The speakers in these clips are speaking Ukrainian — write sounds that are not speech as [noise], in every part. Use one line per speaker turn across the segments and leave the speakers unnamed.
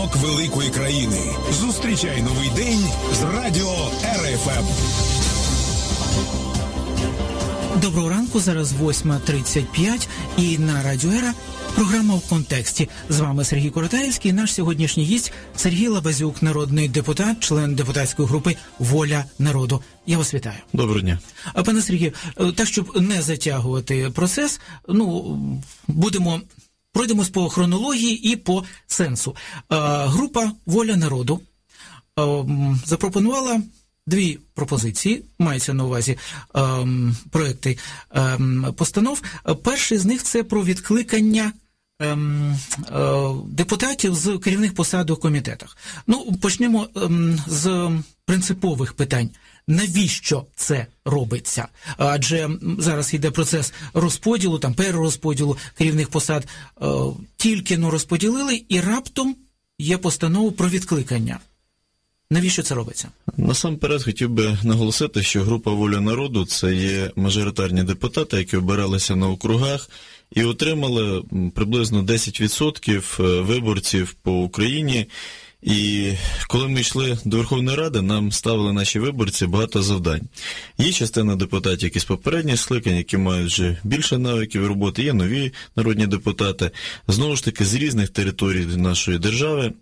ранок великої країни. Зустрічай новий день з радіо РФМ.
Доброго ранку. Зараз 8.35 і на радіо Ера програма в контексті. З вами Сергій Коротаєвський. Наш сьогоднішній гість Сергій Лабазюк, народний депутат, член депутатської групи Воля народу. Я вас вітаю.
Доброго дня.
А пане Сергію, е, так щоб не затягувати процес, ну будемо. Пройдемось по хронології і по сенсу. Е, група Воля народу е, запропонувала дві пропозиції, мається на увазі е, проекти постанов. Перший з них це про відкликання. Депутатів з керівних посад у комітетах. Ну, почнемо ем, з принципових питань. Навіщо це робиться? Адже зараз йде процес розподілу, там перерозподілу керівних посад, е, тільки но розподілили, і раптом є постанова про відкликання. Навіщо це робиться?
Насамперед хотів би наголосити, що група воля народу це є мажоритарні депутати, які обиралися на округах і отримали приблизно 10% виборців по Україні. І коли ми йшли до Верховної Ради, нам ставили наші виборці багато завдань. Є частина депутатів, які з попередніх скликань, які мають вже більше навиків роботи, є нові народні депутати, знову ж таки з різних територій нашої держави.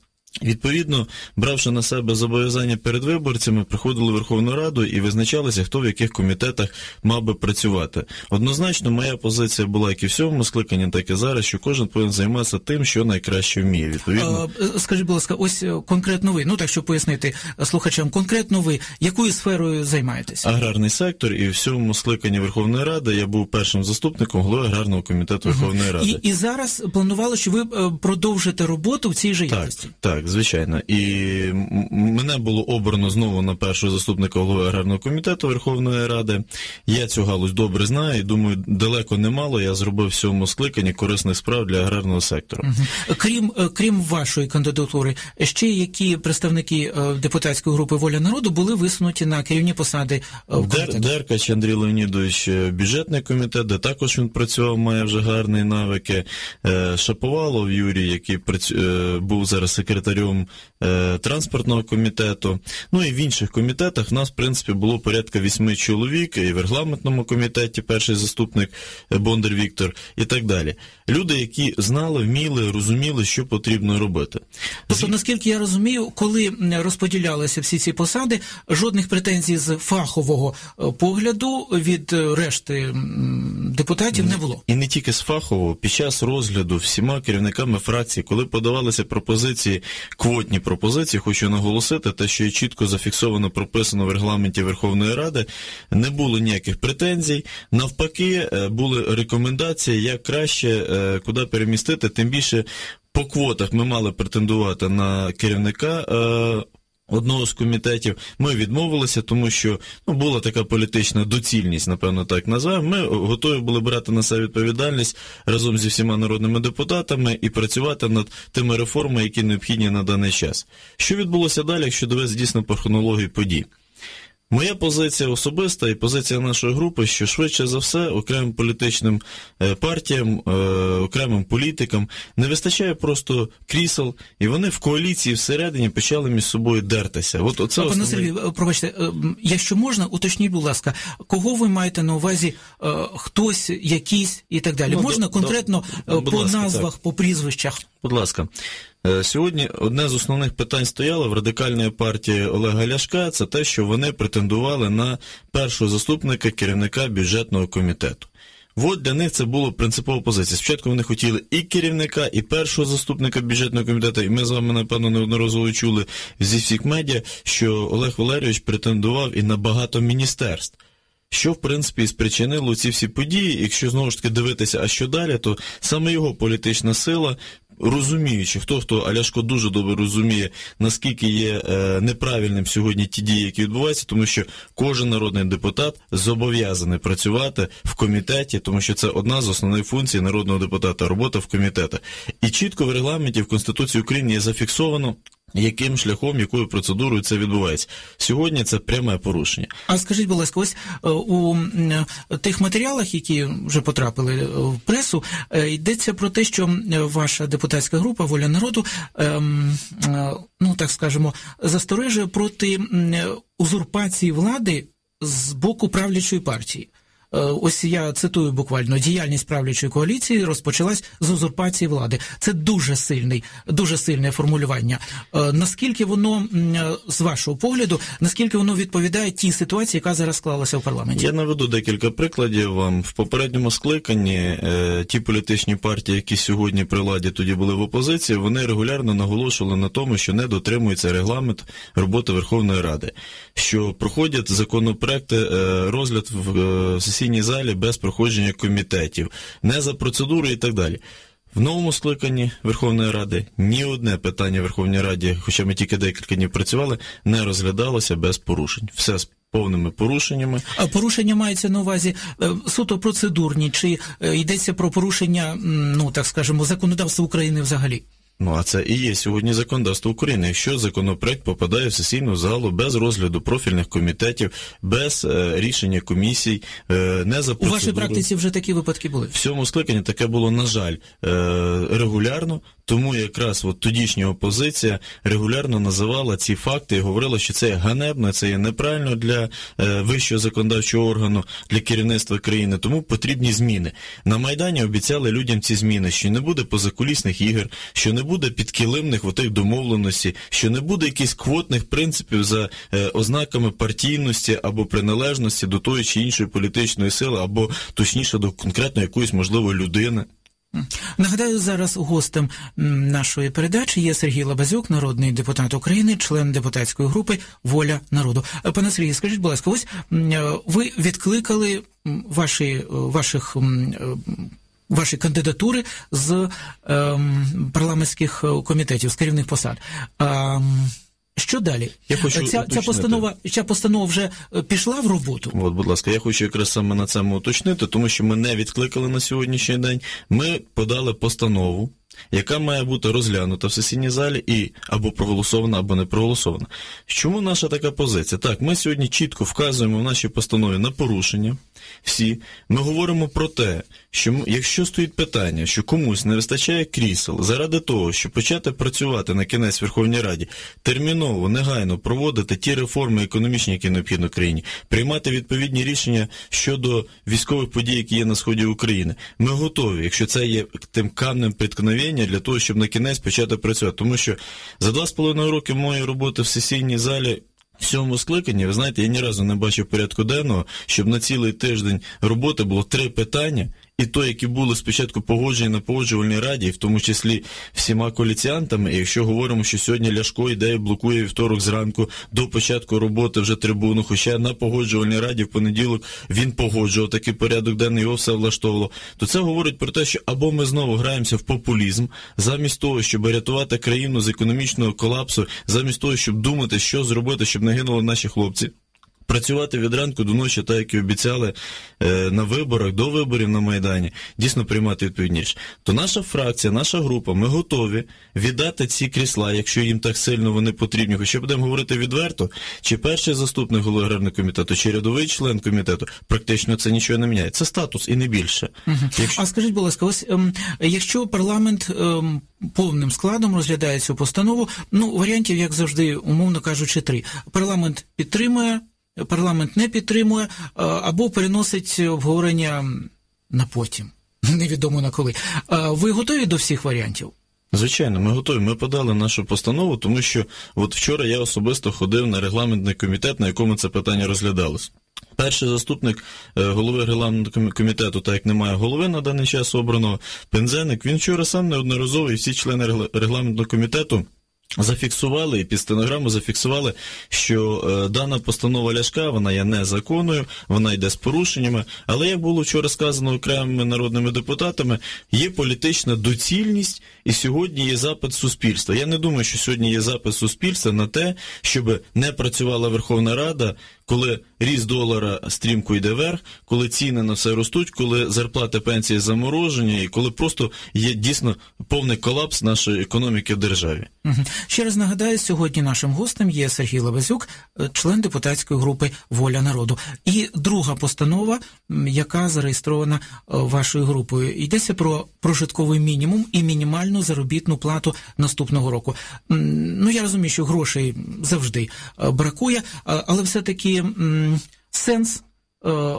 Відповідно, бравши на себе зобов'язання перед виборцями, приходили в Верховну Раду і визначалися, хто в яких комітетах мав би працювати. Однозначно, моя позиція була як і в сьомому скликанні, так і зараз, що кожен повинен займатися тим, що найкраще вміє. Відповідно,
а, скажіть, будь ласка, ось конкретно ви, ну так щоб пояснити слухачам, конкретно ви якою сферою займаєтеся?
Аграрний сектор, і в сьомому скликанні Верховної Ради я був першим заступником голови аграрного комітету Верховної Ради.
І, і зараз планували, що ви продовжите роботу в цій же якості?
Так, так. Так, звичайно. І мене було обрано знову на першого заступника голови аграрного комітету Верховної Ради. Я цю галузь добре знаю і думаю, далеко немало я зробив в цьому скликанні корисних справ для аграрного сектору.
Угу. Крім крім вашої кандидатури, ще які представники депутатської групи Воля народу були висунуті на керівні посади в
Дер, Деркач Андрій Леонідович, бюджетний комітет, де також він працював, має вже гарні навики. Шаповалов Юрій, який працю... був зараз секретарем секретарем е, транспортного комітету. Ну і в інших комітетах нас, в принципі, було порядка вісьми чоловік, і в регламентному комітеті перший заступник Бондар Віктор, і так далі. Люди, які знали, вміли, розуміли, що потрібно робити.
Тобто, наскільки я розумію, коли розподілялися всі ці посади, жодних претензій з фахового погляду від решти депутатів не було.
І не тільки з фахового, під час розгляду всіма керівниками фракції, коли подавалися пропозиції квотні пропозиції, хочу наголосити, те, що є чітко зафіксовано, прописано в регламенті Верховної Ради, не було ніяких претензій. Навпаки, були рекомендації, як краще куди перемістити. Тим більше по квотах ми мали претендувати на керівника. Одного з комітетів ми відмовилися, тому що ну, була така політична доцільність, напевно, так називаємо. Ми готові були брати на себе відповідальність разом зі всіма народними депутатами і працювати над тими реформами, які необхідні на даний час. Що відбулося далі, якщо довести дійсно по хронології подій? Моя позиція особиста і позиція нашої групи, що швидше за все окремим політичним партіям, окремим політикам не вистачає просто крісел, і вони в коаліції всередині почали між собою дертися. От оце
Пане Сергій, пробачте, якщо можна, уточніть, будь ласка, кого ви маєте на увазі хтось, якийсь і так далі?
Ну,
можна
до,
конкретно
до,
по
ласка,
назвах,
так.
по прізвищах?
Будь ласка. Сьогодні одне з основних питань стояло в радикальної партії Олега Ляшка. Це те, що вони претендували на першого заступника керівника бюджетного комітету. От для них це було принципова позиція. Спочатку вони хотіли і керівника, і першого заступника бюджетного комітету. І ми з вами, напевно, неодноразово чули зі всіх медіа, що Олег Валерійович претендував і на багато міністерств. Що, в принципі, спричинило ці всі події, якщо знову ж таки дивитися, а що далі, то саме його політична сила розуміючи, хто хто Аляшко дуже добре розуміє, наскільки є е, неправильним сьогодні ті дії, які відбуваються, тому що кожен народний депутат зобов'язаний працювати в комітеті, тому що це одна з основних функцій народного депутата робота в комітетах. І чітко в регламенті в Конституції України є зафіксовано. Яким шляхом, якою процедурою це відбувається? Сьогодні це пряме порушення.
А скажіть, будь ласка, ось е, у е, тих матеріалах, які вже потрапили е, в пресу, йдеться про те, що ваша депутатська група Воля народу, ну так скажемо, застережує проти узурпації влади з боку правлячої партії. Е, Ось я цитую буквально діяльність правлячої коаліції розпочалась з узурпації влади. Це дуже сильний, дуже сильне формулювання. Е, Наскільки воно е, з вашого погляду, наскільки воно відповідає тій ситуації, яка зараз склалася в парламенті?
Я наведу декілька прикладів вам. В попередньому скликанні ті політичні партії, які сьогодні при владі тоді були в опозиції, вони регулярно наголошували на тому, що не дотримується регламент роботи Верховної Ради, що проходять законопроекти розгляд в сесійній залі без проходження комітетів, не за процедурою і так далі. В новому скликанні Верховної Ради ні одне питання Верховній Раді, хоча ми тільки декілька днів працювали, не розглядалося без порушень. Все з повними порушеннями.
А порушення мається на увазі е, суто процедурні, чи е, йдеться про порушення, ну так скажемо, законодавства України взагалі?
Ну а це і є сьогодні законодавство України. Якщо законопроект попадає в сесійну залу без розгляду профільних комітетів, без е, рішення комісій, е, не за
У вашій практиці вже такі випадки були.
В цьому скликанні таке було, на жаль, е, регулярно, тому якраз от тодішня опозиція регулярно називала ці факти і говорила, що це ганебно, це є неправильно для е, вищого законодавчого органу, для керівництва країни, тому потрібні зміни. На Майдані обіцяли людям ці зміни, що не буде позакулісних ігор, що не буде підкилимних отих домовленостей, що не буде якихось квотних принципів за е, ознаками партійності або приналежності до тої чи іншої політичної сили, або точніше до конкретно якоїсь можливо людини.
Нагадаю, зараз гостем нашої передачі є Сергій Лабазюк, народний депутат України, член депутатської групи Воля народу. Е, Пане Сергій, скажіть, будь ласка, ось е, ви відкликали ваші е, ваших. Ваші кандидатури з ем, парламентських комітетів, з керівних посад. А, м, що далі?
Я хочу
ця, ця постанова, ця постанова вже е, пішла в роботу.
От, будь ласка, я хочу якраз саме на цьому уточнити, тому що ми не відкликали на сьогоднішній день. Ми подали постанову, яка має бути розглянута в сесійній залі і або проголосована, або не проголосована. Чому наша така позиція? Так, ми сьогодні чітко вказуємо в нашій постанові на порушення. Всі ми говоримо про те, що якщо стоїть питання, що комусь не вистачає крісел заради того, щоб почати працювати на кінець Верховній Раді, терміново, негайно проводити ті реформи економічні, які необхідно країні, приймати відповідні рішення щодо військових подій, які є на сході України. Ми готові, якщо це є тим камнем преткновення для того, щоб на кінець почати працювати. Тому що за два з половиною роки моєї роботи в сесійній залі. В цьому скликанні, ви знаєте, я ні разу не бачив порядку денного, щоб на цілий тиждень роботи було три питання, і то, які були спочатку погоджені на погоджувальній раді, в тому числі всіма коаліціантами. І якщо говоримо, що сьогодні Ляшко йде блокує вівторок зранку до початку роботи вже трибуну, хоча на погоджувальній раді в понеділок він погоджував такий порядок денний, його все влаштовувало, то це говорить про те, що або ми знову граємося в популізм, замість того, щоб рятувати країну з економічного колапсу, замість того, щоб думати, що зробити, щоб не гинули наші хлопці. Працювати від ранку до ночі, так як і обіцяли е, на виборах, до виборів на Майдані, дійсно приймати відповідні. То наша фракція, наша група, ми готові віддати ці крісла, якщо їм так сильно вони потрібні. Хоча будемо говорити відверто, чи перший заступник голови аграрного комітету, чи рядовий член комітету, практично це нічого не міняє. Це статус і не більше. Якщо...
А скажіть, будь ласка, ось ем, якщо парламент ем, повним складом розглядає цю постанову, ну варіантів, як завжди, умовно кажучи, три. Парламент підтримує, парламент не підтримує, е, або переносить обговорення на потім. Невідомо на коли. Е, Ви готові до всіх варіантів?
Звичайно, ми готові. Ми подали нашу постанову, тому що от вчора я особисто ходив на регламентний комітет, на якому це питання розглядалось. Перший заступник е, голови регламентного комітету, так як немає голови на даний час обраного, Пензеник, він вчора сам неодноразово і всі члени регламентного комітету зафіксували під стенограму зафіксували, що е, дана постанова Ляшка вона є незаконною, вона йде з порушеннями. Але як було вчора сказано окремими народними депутатами, є політична доцільність і сьогодні є запит суспільства. Я не думаю, що сьогодні є запит суспільства на те, щоб не працювала Верховна Рада, коли ріст долара стрімко йде вверх, коли ціни на все ростуть, коли зарплати пенсії заморожені, і коли просто є дійсно повний колапс нашої економіки в державі.
Ще раз нагадаю, сьогодні нашим гостем є Сергій Лабазюк, е, член депутатської групи Воля народу. І друга постанова, яка зареєстрована е, вашою групою, йдеться про прожитковий мінімум і мінімальну заробітну плату наступного року. Ну я розумію, що грошей завжди е, бракує, але все-таки сенс. е,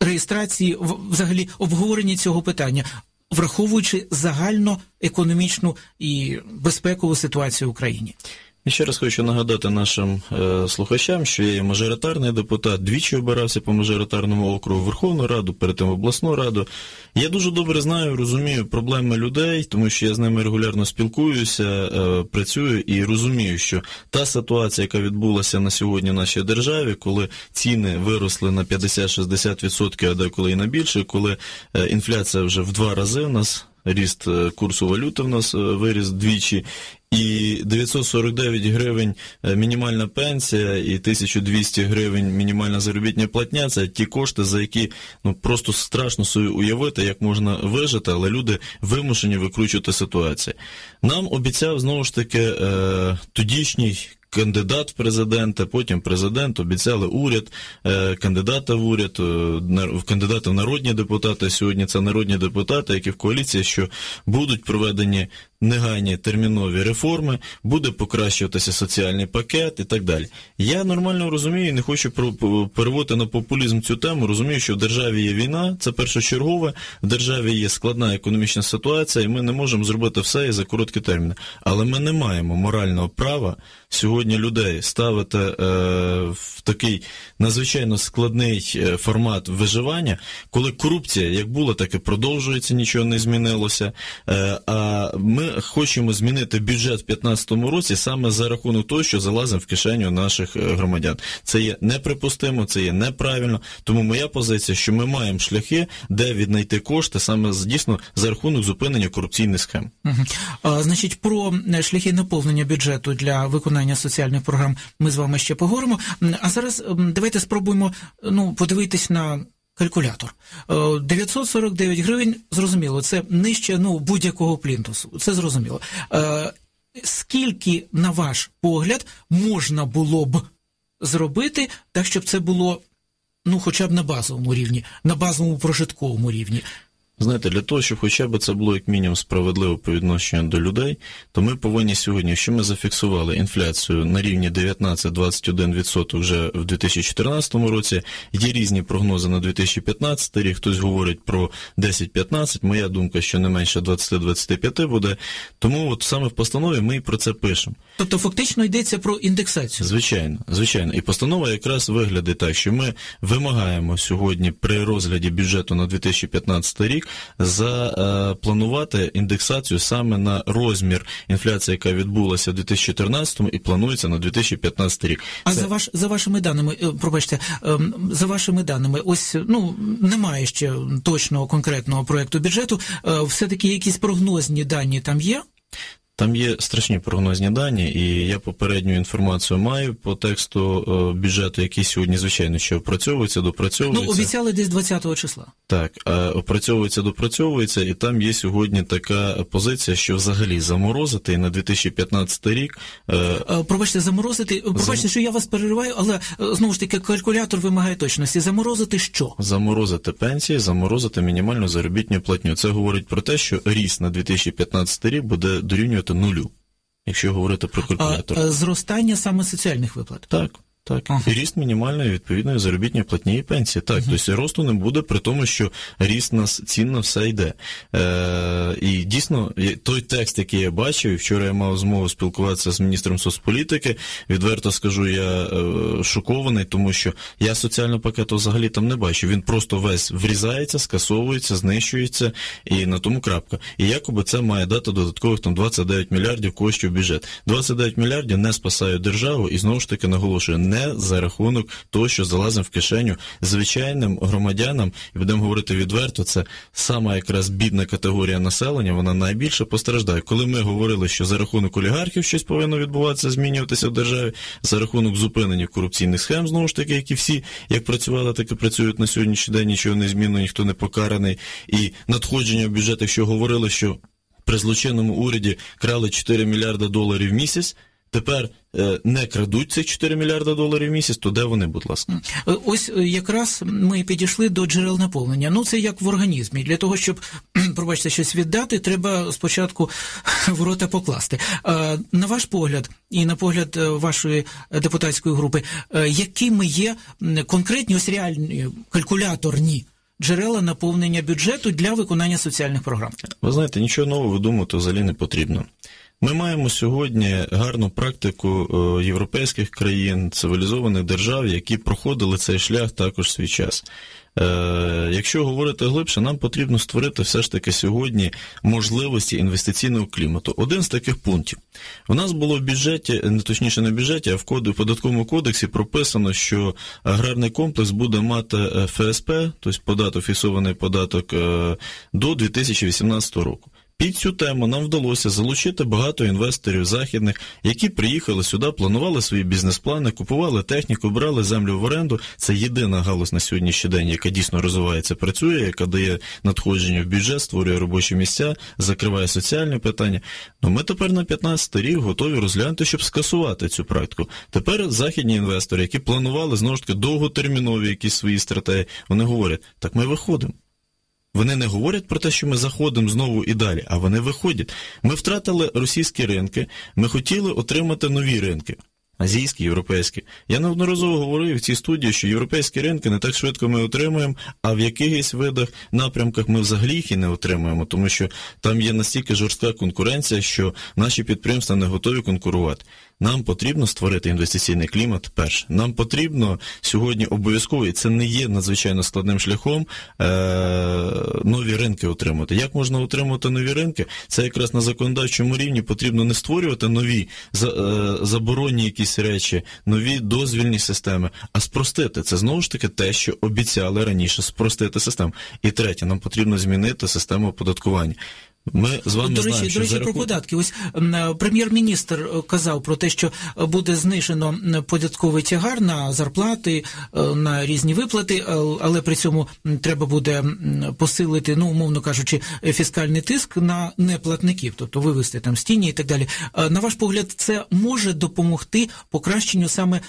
Реєстрації взагалі обговорення цього питання, враховуючи загально економічну і безпекову ситуацію в Україні.
І ще раз хочу нагадати нашим е, слухачам, що я є мажоритарний депутат, двічі обирався по мажоритарному округу Верховну Раду, перед тим обласну раду. Я дуже добре знаю, розумію проблеми людей, тому що я з ними регулярно спілкуюся, е, працюю і розумію, що та ситуація, яка відбулася на сьогодні в нашій державі, коли ціни виросли на 50-60%, а деколи і на більше, коли е, інфляція вже в два рази в нас. Ріст е, курсу валюти в нас е, виріс двічі, і 949 гривень е, мінімальна пенсія, і 1200 гривень мінімальна заробітня платня це ті кошти, за які ну просто страшно собі уявити, як можна вижити, але люди вимушені викручувати ситуацію. Нам обіцяв знову ж таки е, тодішній. Кандидат в президенти, потім президент, обіцяли уряд, е, кандидата в уряд, кандидати в народні депутати. Сьогодні це народні депутати, які в коаліції, що будуть проведені негайні термінові реформи, буде покращуватися соціальний пакет і так далі. Я нормально розумію, не хочу переводити на популізм цю тему. Розумію, що в державі є війна, це першочергове, в державі є складна економічна ситуація, і ми не можемо зробити все і за короткі терміни. Але ми не маємо морального права сьогодні людей ставити е, в такий надзвичайно складний е, формат виживання, коли корупція як була, так і продовжується, нічого не змінилося. Е, а ми хочемо змінити бюджет в 2015 році саме за рахунок того, що залазимо в кишеню наших е, громадян. Це є неприпустимо, це є неправильно. Тому моя позиція, що ми маємо шляхи, де віднайти кошти саме дійсно за рахунок зупинення корупційних схем.
А, значить, про шляхи наповнення бюджету для виконання соціальних програм ми з вами ще поговоримо. А зараз давайте спробуємо ну, подивитись на калькулятор. Е, 949 гривень, зрозуміло, це нижче ну, будь-якого плінтусу. Це зрозуміло. Е, Скільки, на ваш погляд, можна було б зробити так, щоб це було ну, хоча б на базовому рівні, на базовому прожитковому рівні?
Знаєте, для того, щоб хоча б це було як мінімум справедливо по відношенню до людей, то ми повинні сьогодні, якщо ми зафіксували інфляцію на рівні 19-21% вже в 2014 році, є різні прогнози на 2015 рік, хтось говорить про 10-15, моя думка, що не менше 20-25 буде, тому от саме в постанові ми і про це пишемо.
Тобто фактично йдеться про індексацію.
Звичайно, звичайно. І постанова якраз виглядає так, що ми вимагаємо сьогодні при розгляді бюджету на 2015 рік запланувати індексацію саме на розмір інфляції, яка відбулася в 2014 і планується на 2015 рік.
А
Це-
за ваш за вашими даними, е, пробачте, ем, за вашими даними, ось ну немає ще точного конкретного проекту бюджету. е, Все таки якісь прогнозні дані там є.
Там є страшні прогнозні дані, і я попередню інформацію маю по тексту е, бюджету, який сьогодні, звичайно, ще опрацьовується, допрацьовується.
Ну обіцяли десь 20 числа.
Так, опрацьовується, допрацьовується, і там є сьогодні така позиція, що взагалі заморозити на 2015 рік. Е,
Е, Пробачте, заморозити. Пробачте, що я вас перериваю, але е, знову ж таки калькулятор вимагає точності. Заморозити що?
Заморозити пенсії, заморозити мінімальну заробітну платню. Це говорить про те, що ріст на 2015 рік буде дорівнювати нулю, якщо говорити про
А,
калькулятор.
е, зростання саме соціальних виплат.
Так. Так, і ріст мінімальної відповідної заробітної платні і пенсії. Так, тобто росту не буде, при тому, що ріст на с- цін на все йде. Е, і дійсно, той текст, який я бачив, і вчора я мав змогу спілкуватися з міністром соцполітики. Відверто скажу, я е, шокований, тому що я соціального пакету взагалі там не бачу. Він просто весь врізається, скасовується, знищується, і на тому крапка. І якоби це має дати додаткових там 29 мільярдів коштів в бюджет. 29 мільярдів не спасають державу, і знову ж таки наголошую, не не за рахунок того, що залазимо в кишеню звичайним громадянам, і будемо говорити відверто, це сама якраз бідна категорія населення, вона найбільше постраждає. Коли ми говорили, що за рахунок олігархів щось повинно відбуватися, змінюватися в державі, за рахунок зупинення корупційних схем, знову ж таки, які всі як працювали, так і працюють на сьогоднішній день, нічого не змінено, ніхто не покараний. І надходження в бюджет, якщо говорили, що при злочинному уряді крали 4 мільярда доларів в місяць. Тепер е, не крадуть цих 4 мільярда доларів в місяць, то де вони, будь ласка?
Е, Ось е, якраз ми підійшли до джерел наповнення. Ну це як в організмі. Для того, щоб [clears throat] пробачте щось віддати, треба спочатку в рота покласти. На ваш погляд і на погляд вашої депутатської групи, якими є конкретні ось реальні калькуляторні джерела наповнення бюджету для виконання соціальних програм?
Ви знаєте, нічого нового видумувати взагалі не потрібно. Ми маємо сьогодні гарну практику е, європейських країн, цивілізованих держав, які проходили цей шлях також свій час. Е, якщо говорити глибше, нам потрібно створити все ж таки сьогодні можливості інвестиційного клімату. Один з таких пунктів. У нас було в бюджеті, не точніше не в бюджеті, а в в податковому кодексі прописано, що аграрний комплекс буде мати е, ФСП, тобто податок, фіксований податок е, до 2018 року. Під цю тему нам вдалося залучити багато інвесторів західних, які приїхали сюди, планували свої бізнес-плани, купували техніку, брали землю в оренду. Це єдина галузь на сьогоднішній день, яка дійсно розвивається, працює, яка дає надходження в бюджет, створює робочі місця, закриває соціальні питання. Ну ми тепер на 15 рік готові розглянути, щоб скасувати цю практику. Тепер західні інвестори, які планували знову ж таки довготермінові якісь свої стратегії, вони говорять: так ми виходимо. Вони не говорять про те, що ми заходимо знову і далі, а вони виходять. Ми втратили російські ринки, ми хотіли отримати нові ринки. Азійські, європейські. Я неодноразово говорив в цій студії, що європейські ринки не так швидко ми отримуємо, а в якихось видах, напрямках ми взагалі їх і не отримуємо, тому що там є настільки жорстка конкуренція, що наші підприємства не готові конкурувати. Нам потрібно створити інвестиційний клімат. Перше, нам потрібно сьогодні обов'язково, і це не є надзвичайно складним шляхом е- нові ринки отримати. Як можна отримати нові ринки? Це якраз на законодавчому рівні потрібно не створювати нові за, е- заборонні якісь речі, нові дозвільні системи, а спростити. Це знову ж таки те, що обіцяли раніше спростити систему. І третє, нам потрібно змінити систему оподаткування. Ми з вами
До речі,
що
до речі, про податки. Ось прем'єр-міністр е, казав про те, що е, буде знижено податковий тягар на зарплати, е, на різні виплати, але при цьому треба буде посилити, ну умовно кажучи, фіскальний тиск на неплатників, тобто вивести там з тіні і так далі. На ваш погляд, це може допомогти покращенню саме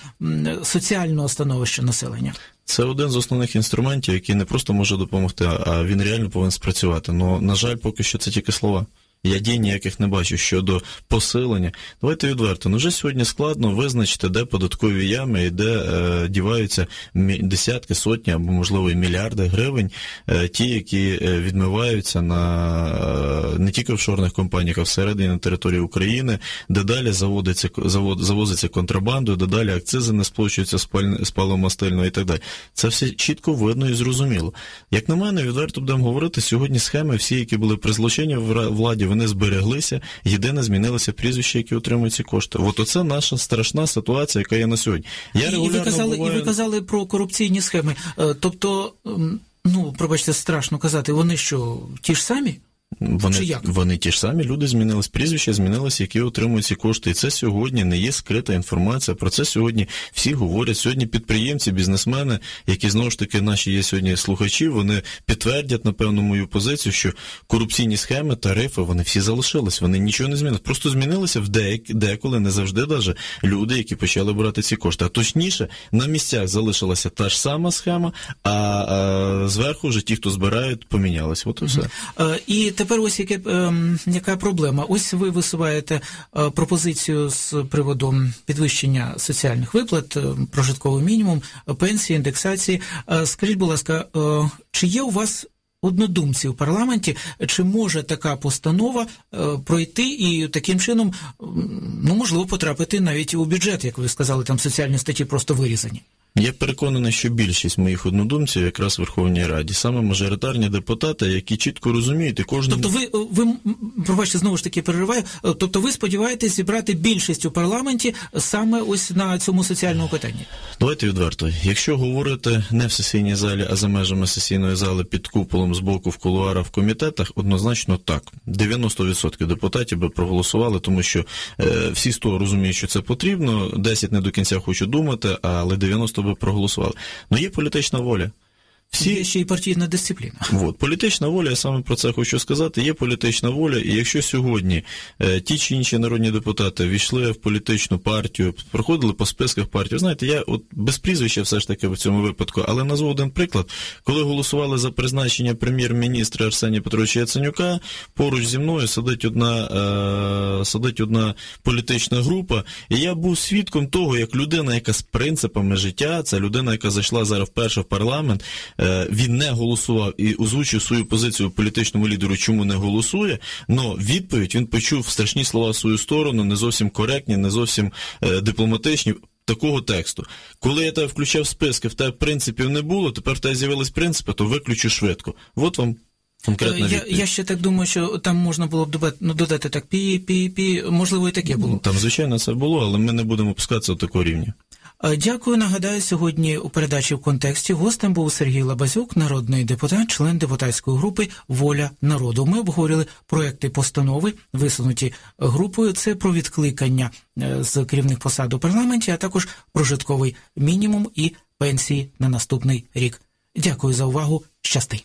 соціального становища населення?
Це один з основних інструментів, який не просто може допомогти, а він реально повинен спрацювати. Ну, на жаль, поки що це тільки слова. Я дій ніяких не бачу щодо посилення. Давайте відверто. Ну вже сьогодні складно визначити, де податкові ями і де е, діваються десятки, сотні або можливо і мільярди гривень, е, ті, які е, відмиваються на е, не тільки в офшорних компаніях, а всередині на території України, де далі заводиться завод, завозиться контрабандою, де далі акцизи не сплачуються з і так далі. Це все чітко видно і зрозуміло. Як на мене, відверто будемо говорити, сьогодні схеми, всі, які були при злочині владі, вони збереглися. Єдине змінилося прізвище, які отримують ці кошти. От оце наша страшна ситуація, яка є на сьогодні. Я
і, і ви казали,
буваю...
і ви казали про корупційні схеми. Е, Тобто, ну пробачте, страшно казати, вони що, ті ж самі?
Вони,
Чи як?
вони ті ж самі люди змінились, прізвища змінились, які отримують ці кошти. І це сьогодні не є скрита інформація. Про це сьогодні всі говорять. Сьогодні підприємці, бізнесмени, які знову ж таки наші є сьогодні слухачі, вони підтвердять напевно мою позицію, що корупційні схеми, тарифи, вони всі залишились. Вони нічого не змінили. Просто змінилися в деяк, деколи, не завжди даже люди, які почали брати ці кошти. А точніше, на місцях залишилася та ж сама схема, а, а зверху вже ті, хто збирають, помінялися. От і все.
Тепер ось яке, ем, яка проблема. Ось ви висуваєте е, пропозицію з приводу підвищення соціальних виплат, е, прожитковий мінімум, пенсії, індексації. Е, Скажіть, будь ласка, чи є у вас однодумці в парламенті, чи може така постанова пройти і таким чином, ну можливо, потрапити навіть у бюджет, як ви сказали, там соціальні статті просто вирізані?
Я переконаний, що більшість моїх однодумців якраз в Верховній Раді, саме мажоритарні депутати, які чітко розуміють, і кожен
Тобто ви, ви пробачте, знову ж таки перериваю, тобто ви сподіваєтесь зібрати більшість у парламенті саме ось на цьому соціальному питанні?
Давайте відверто. Якщо говорити не в сесійній залі, а за межами сесійної зали під куполом з боку в кулуарах в комітетах, однозначно так. 90% депутатів би проголосували, тому що е, всі 100 розуміють, що це потрібно, 10 не до кінця хочуть думати, але 90 би проголосували. Ну є політична воля. Всі
Є ще й партійна дисципліна.
От, політична воля, я саме про це хочу сказати. Є політична воля, і якщо сьогодні е, ті чи інші народні депутати війшли в політичну партію, проходили по списках партії, знаєте, я от без прізвища все ж таки в цьому випадку, але назву один приклад, коли голосували за призначення прем'єр-міністра Арсенія Петровича Яценюка, поруч зі мною сидить одна, е, сидить одна політична група, і я був свідком того, як людина, яка з принципами життя, це людина, яка зайшла зараз вперше в парламент. Е, він не голосував і озвучив свою позицію політичному лідеру, чому не голосує. но відповідь він почув страшні слова в свою сторону, не зовсім коректні, не зовсім е, дипломатичні. Такого тексту. Коли я тебе включав списки, в тебе принципів не було, тепер в тебе з'явились принципи, то виключу швидко. От вам конкретна
Е, Я, я ще так думаю, що там можна було б додати, ну, додати так пі, пі, пі, можливо, і таке було.
Там, звичайно, це було, але ми не будемо опускатися до такого рівня.
Дякую. Нагадаю, сьогодні у передачі в контексті гостем був Сергій Лабазюк, народний депутат, член депутатської групи Воля народу. Ми обговорили проекти постанови, висунуті групою. Це про відкликання е, з керівних посад у парламенті, а також прожитковий мінімум і пенсії на наступний рік. Дякую за увагу. Щасти.